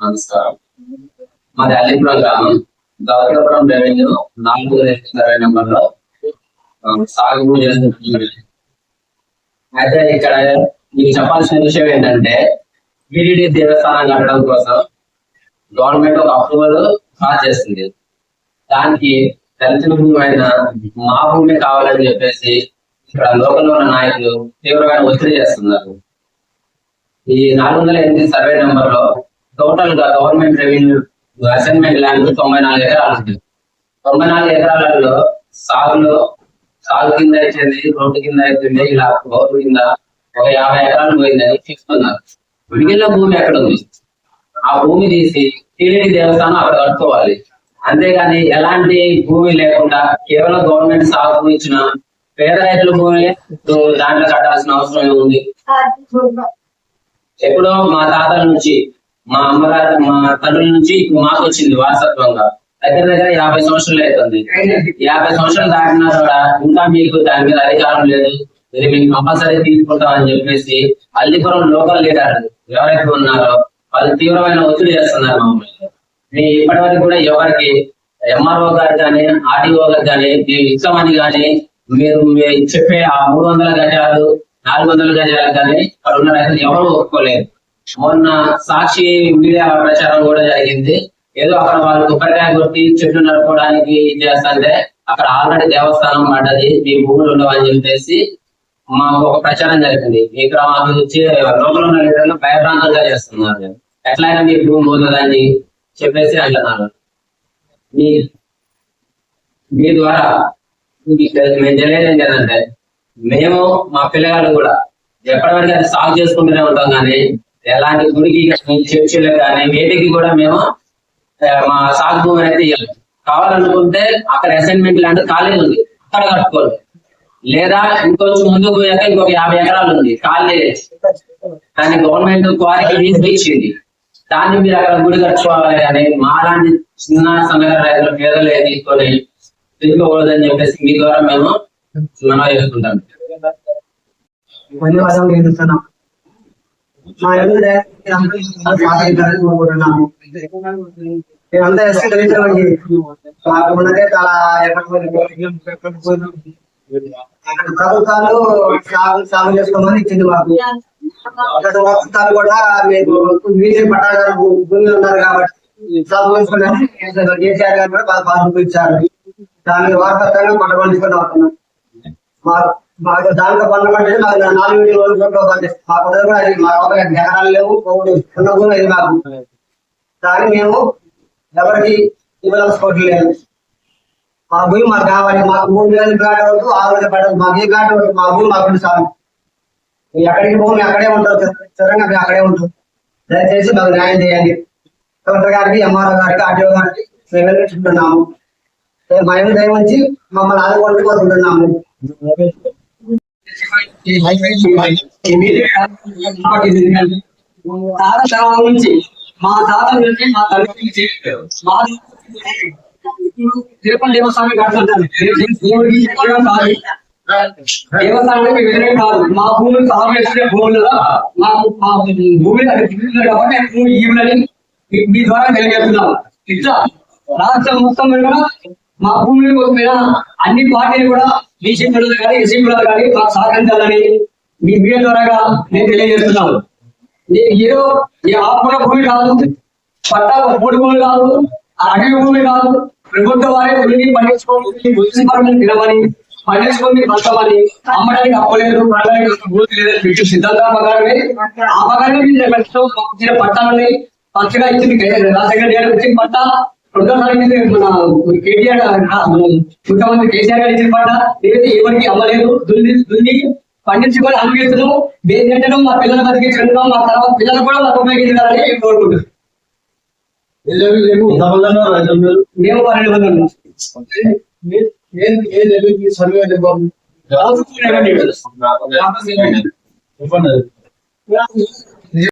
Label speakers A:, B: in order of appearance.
A: నమస్కారం మాది అల్లిపురం గ్రామం గౌరవపురం రెవెన్యూ నాలుగు సర్వే నెంబర్లో సాగు అయితే ఇక్కడ మీకు చెప్పాల్సిన విషయం ఏంటంటే విడిడి దేవస్థానం కట్టడం కోసం గవర్నమెంట్ ఒక అప్రూవల్ పాస్ చేస్తుంది. దానికి దళితుల భూమి అయిన మా భూమి కావాలని చెప్పేసి ఇక్కడ లోకల్ ఉన్న నాయకులు తీవ్రమైన ఒత్తిడి చేస్తున్నారు. ఈ నాలుగు వందల ఎనిమిది సర్వే నెంబర్లో టోటల్గా గవర్నమెంట్ రెవెన్యూ అసైన్మెంట్ ల్యాండ్ తొంభై నాలుగు ఎకరాలు ఉంది. తొంభై నాలుగు ఎకరాలలో సాగులో సాగు కింద అయితే రోడ్డు కింద అవుతుంది ఇలా రోడ్డు కింద ఒక యాభై ఎకరాలు పోయిందని చెప్తున్నారు మిగిలిన భూమి ఎక్కడ ఉంది ఆ భూమి తీసి టీడీడీ దేవస్థానం అక్కడ కట్టుకోవాలి. అంతేగాని ఎలాంటి భూమి లేకుండా కేవలం గవర్నమెంట్ సాగు ఇచ్చిన పేద రైతుల భూమి. దాంట్లో కట్టాల్సిన అవసరం ఏముంది? ఎప్పుడో మా తాతల నుంచి మా అమ్మగారి మా తండ్రుల నుంచి మాకు వచ్చింది వారసత్వంగా. దగ్గర దగ్గర యాభై సంవత్సరాలు అవుతుంది. యాభై సంవత్సరాలు దాటినా కూడా ఇంకా మీకు దాని మీద అధికారం లేదు. ఇది మేము కంపల్సరీ తీసుకుంటాం అని చెప్పేసి అల్లిపురం లోకల్ లీడర్ ఎవరైతే ఉన్నారో వాళ్ళు తీవ్రమైన ఒత్తిడి చేస్తున్నారు మమ్మల్ని. మీ ఇప్పటి వరకు కూడా ఎవరికి ఎంఆర్ఓ గారు కానీ ఆర్డీఓ గారు కానీ మేము ఇచ్చామని కానీ మీరు మీరు చెప్పే ఆ మూడు వందల గజాలు నాలుగు వందల గజాలు కానీ అక్కడ ఉన్న రైతులు ఎవరు ఒప్పుకోలేదు మొన్న సాక్షి మీడియా ప్రచారం కూడా జరిగింది. ఏదో అక్కడ వాళ్ళు కొబ్బరికాయ కొట్టి చెట్లు నడుపుకోవడానికి చేస్తుంటే అక్కడ ఆల్రెడీ దేవస్థానం పడ్డది మీ భూములు ఉండవని చెప్పేసి మాకు ఒక ప్రచారం జరిగింది. ఇక్కడ మాకు వచ్చి లోపల ఉన్న లీడర్లు భయభ్రాంతంగా చేస్తున్నారు. ఎట్లయినా మీ భూమి పోతుందని చెప్పేసి అంటున్నారు. మీ మీ ద్వారా మీకు మేము తెలియదు ఏంటంటే మేము మా పిల్లగాళ్ళు కూడా ఎప్పటివరకు అది సాగు చేసుకుంటూనే ఉంటాం కానీ ఎలాంటి గుడికి కానీ, చర్చిలకు కానీ వేటికి కూడా మేము మా సాగు భూమి అయితే కావాలనుకుంటే అక్కడ అసైన్మెంట్ లాంటి ఖాళీ ఉంది అక్కడ కట్టుకోండి లేదా ఇంకొంచెం ముందుకు పోయాక ఇంకొక యాభై ఎకరాలు ఉంది ఖాళీ దాన్ని గవర్నమెంట్ క్వారీ ఇచ్చింది. దాన్ని మీరు అక్కడ గుడి కట్టుకోవాలి కానీ మాలాంటి చిన్న సన్నగా రైతులు పేదలు ఏది తీసుకొని తీసుకోకూడదని చెప్పేసి మీ ద్వారా మేము మనం చేసుకుంటాం
B: ధన్యవాదాలు మా ఎదురు కోరుకుంటున్నాము మేమంతా ఎస్సీ మాకు ఉన్నదే చాలా ప్రభుత్వాలు సాగు సాగు చేసుకోమని ఇచ్చింది మాకు అక్కడ ప్రభుత్వాలు కూడా మీకు మీరే పట్టాదారు భూమి ఉన్నారు కాబట్టి సాగు చేసుకోవడానికి కేసీఆర్ గారు కూడా బాగా బాధ చూపించారు దానికి వారసత్వంగా పట్టబడుచుకొని అవుతున్నాం మాకు మాకు దాంట్లో పండమంటే మాకు నాలుగు వేల రోజులు మా కుదర కూడా అది మా ఒక ఎకరాలు లేవు ఉన్న కూడా ఇది మాకు. కానీ మేము ఎవరికి ఇవ్వదలుచుకోవట్లేదు మా భూమి మాకు కావాలి మాకు మూడు వేలు ప్లాట్ అవ్వదు ఆరు వేల ప్లాట్ మాకు ఏ ప్లాట్ అవ్వదు మా భూమి మాకు చాలు ఎక్కడికి భూమి అక్కడే ఉంటారు స్థిరంగా మేము అక్కడే ఉంటాం. దయచేసి మాకు న్యాయం చేయండి. కలెక్టర్ గారికి ఎంఆర్ఓ గారికి ఆర్టీఓ గారికి మేము వెళ్ళిస్తున్నాము మా ఏమి దయ మమ్మల్ని ఆదుకోవాలని కోరుకుంటున్నాము.
C: తాత తరం నుంచి మా తాత నుంచి మా తల్లి నుంచి మా తిరుపతి దేవస్థానం కడుతుంటారు దేవస్థానానికి వ్యతిరేకం కాదు మా భూములు సాగు చేసే భూములలో మాకు మా భూమిని కాబట్టి నేను భూమి ఇవ్వాలని మీ- ద్వారా తెలియజేస్తున్నాను ఇట్లా రాష్ట్రం మొత్తం కూడా మా భూమి మీద అన్ని పార్టీలు కూడా బీసీ పిల్లలు కానీ ఎస్సీ పిల్లలు కానీ మాకు సహకరించాలని మీ మీడియా ద్వారాగా నేను తెలియజేస్తున్నాను ఏదో ఈ ఆత్మల భూమి కాదు పట్టా మూడు భూమి కాదు అడవి భూమి కాదు ప్రభుత్వ వారే భూమిని పండించుకోవాలి మున్సిపాలిటీ తినమని పండించుకొని బతకమని అమ్మడానికి అప్పలేదు కొనడానికి భూమి లేదు మీకు సిద్ధాంతం ప్రకారమే ఆ ప్రకారమే మీరు పట్టాలని పచ్చగా ఇచ్చింది. రాజశేఖర గారు ఇచ్చిన పట్ట రెండోసారి మన కేటీఆర్ ముఖ్యమంత్రి కేసీఆర్ గారు ఇచ్చిన పట్ట ఏది ఎవరికి అమ్మలేదు దున్ని దున్ని పండించుకొని అనుభవిస్తున్నాం ఏంటంటే మా పిల్లల బతికించడం మా తర్వాత పిల్లలు కూడా మాకు ఉపయోగించాలని నేను కోరుకుంటున్నాను. మేము పన్నెండు మంది ఉన్నాం.
D: సర్వే